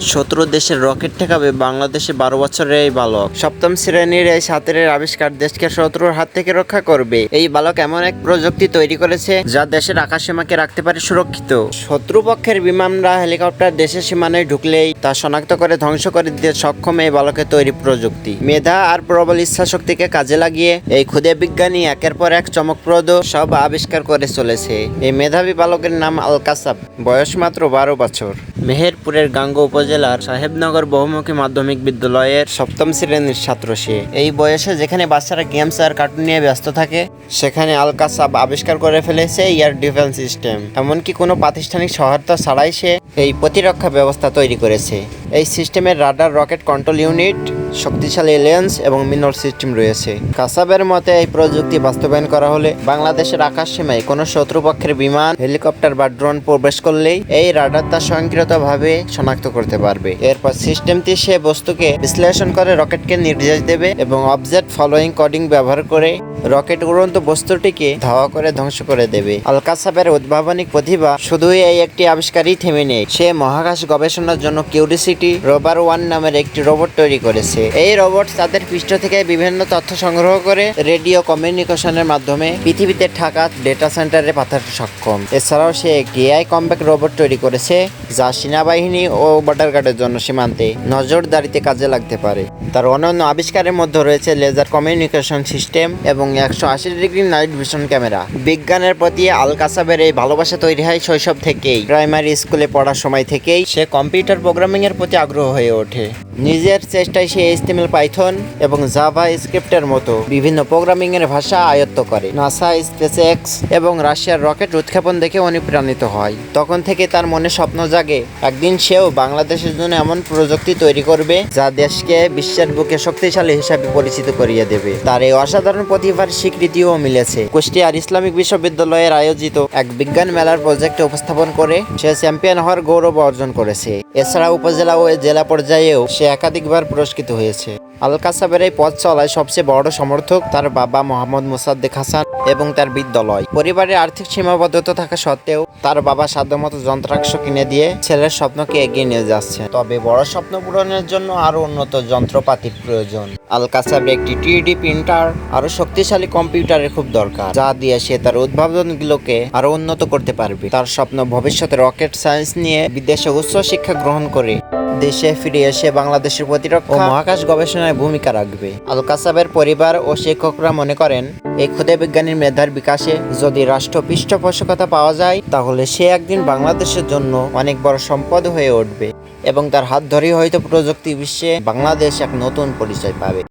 শত্রু দেশের রকেট ঠেকাবে, বাংলাদেশে বারো বছরের এই বালক। সপ্তম শ্রেণির এই সাঁতারের আবিষ্কার দেশকে শত্রুর হাত থেকে রক্ষা করবে। এই বালক এমন এক প্রযুক্তি তৈরি করেছে যা দেশের আকাশসীমাকে রাখতে পারে সুরক্ষিত। শত্রুপক্ষের বিমানরা হেলিকপ্টার দেশের সীমানায় ঢুকলেই তা শনাক্ত করে ধ্বংস করে দিতে সক্ষম এই বালকের তৈরি প্রযুক্তি। মেধা আর প্রবল ইচ্ছা শক্তিকে কাজে লাগিয়ে এই ক্ষুদে বিজ্ঞানী একের পর এক চমকপ্রদ সব আবিষ্কার করে চলেছে। এই মেধাবী বালকের নাম আল কাসাব বয়স মাত্র বারো বছর। মেহেরপুরের গাঙ্গ উপজেলার সাহেবনগর বহুমুখী মাধ্যমিক বিদ্যালয়ের সপ্তম শ্রেণির ছাত্র সে। এই বয়সে যেখানে বাচ্চারা গেমস আর কার্টুন নিয়ে ব্যস্ত থাকে, সেখানে আলকা সাব আবিষ্কার করে ফেলেছে এয়ার ডিফেন্স সিস্টেম। এমনকি কোনো প্রাতিষ্ঠানিক সহায়তা ছাড়াই সে এই প্রতিরক্ষা ব্যবস্থা তৈরি করেছে। এই সিস্টেমের রাডার রকেট কন্ট্রোল ইউনিট শক্তিশালী লেন্স এবং মিনর সিস্টেম রয়েছে। কাসাবের মতে, এই প্রযুক্তি বাস্তবায়ন করা হলে বাংলাদেশের আকাশ সীমায় কোনো শত্রুপক্ষের বিমান, হেলিকপ্টার বা ড্রোন প্রবেশ করলেই এই রাডার তা স্বয়ংক্রিয়ভাবে শনাক্ত করতে পারবে। এরপর সিস্টেমটি সে বস্তুকে বিশ্লেষণ করে রকেটকে নির্দেশ দেবে এবং অবজেক্ট ফলোয়িং কোডিং ব্যবহার করে রকেট উড়ন্ত বস্তুটিকে ধাওয়া করে ধ্বংস করে দেবে। আলকাসাবের উদ্ভাবনী প্রতিভা শুধুই এই একটি আবিষ্কারই থেমে নেই। সে মহাকাশ গবেষণার জন্য কিউরিসিটি রোবার ওয়ান নামের একটি রোবট তৈরি করেছে। এই রোবট তাদের পৃষ্ঠ থেকে বিভিন্ন তথ্য সংগ্রহ করে রেডিও কমিউনিকেশনের মাধ্যমে পৃথিবীতে থাকা ডেটা সেন্টারে পাঠাতে সক্ষম। এছাড়াও সে একটি এআই কম্প্যাক্ট রোবট তৈরি করেছে, যা সেনাবাহিনী ও বর্ডার গার্ডের জন্য সীমান্তে নজরদারিতে কাজে লাগতে পারে। তার অন্যান্য আবিষ্কারের মধ্যে রয়েছে লেজার কমিউনিকেশন সিস্টেম এবং একশো আশি ডিগ্রি নাইট ভিশন ক্যামেরা। বিজ্ঞানের প্রতি আল কাসাবের এই ভালোবাসা তৈরি হয় শৈশব থেকেই। প্রাইমারি স্কুলে পড়ার সময় থেকেই সে কম্পিউটার প্রোগ্রামিং এর প্রতি আগ্রহ হয়ে ওঠে। নিজের চেষ্টায় সে এইচটিএমএল পাইথন এবং জাভা স্ক্রিপ্টের মতো বিভিন্ন প্রোগ্রামিং এর ভাষা আয়ত্ত করে। নাসা স্পেস এক্স এবং রাশিয়ার রকেট উৎক্ষেপণ দেখে অনুপ্রাণিত হয়। তখন থেকে তার মনে স্বপ্ন জাগে, একদিন সেও বাংলাদেশের জন্য এমন প্রযুক্তি তৈরি করবে যা দেশকে বিশ্বের বুকে শক্তিশালী হিসাবে পরিচিত করিয়ে দেবে। তার এই অসাধারণ প্রতিভার স্বীকৃতিও মিলেছে। কুষ্টিয়ার ইসলামিক বিশ্ববিদ্যালয়ের আয়োজিত এক বিজ্ঞান মেলার প্রজেক্টে উপস্থাপন করে সে চ্যাম্পিয়ন হওয়ার গৌরব অর্জন করেছে। এছাড়া উপজেলা ও জেলা পর্যায়েও সে একাধিকবার পুরস্কৃত হয়েছে। আল কাসাবের এই পথ চলায় সবচেয়ে বড় সমর্থক তার বাবা মোহাম্মদ মুসাদ্দেক হাসান এবং তার বিদ্যালয়। পরিবারের আর্থিক সীমাবদ্ধতা থাকা সত্ত্বেও তার বাবা সাধ্যমতো যন্ত্রাংশ কিনে দিয়ে ছেলের স্বপ্নকে এগিয়ে নিয়ে যাচ্ছে তবে বড় স্বপ্ন পূরণের জন্য আরও উন্নত যন্ত্রপাতির প্রয়োজন। আল কাসাবের একটি টিডি প্রিন্টার আরও শক্তিশালী কম্পিউটারের খুব দরকার, যা দিয়ে সে তার উদ্ভাবনগুলোকে আরও উন্নত করতে পারবে। তার স্বপ্ন ভবিষ্যতে রকেট সায়েন্স নিয়ে বিদেশে উচ্চ শিক্ষা গ্রহণ করে। দেশে ফিরে এসে বাংলাদেশের প্রতিরক্ষা ও মহাকাশ গবেষণায় ভূমিকা রাখবে। আল কাসাবের পরিবার ও শিক্ষকরা মনে করেন এই ক্ষুদে বিজ্ঞানীর মেধার বিকাশে যদি রাষ্ট্র পৃষ্ঠপোষকতা পাওয়া যায় তাহলে সে একদিন বাংলাদেশের জন্য অনেক বড় সম্পদ হয়ে উঠবে এবং তার হাত ধরেই হয়তো প্রযুক্তি বিশ্বে বাংলাদেশ এক নতুন পরিচয় পাবে।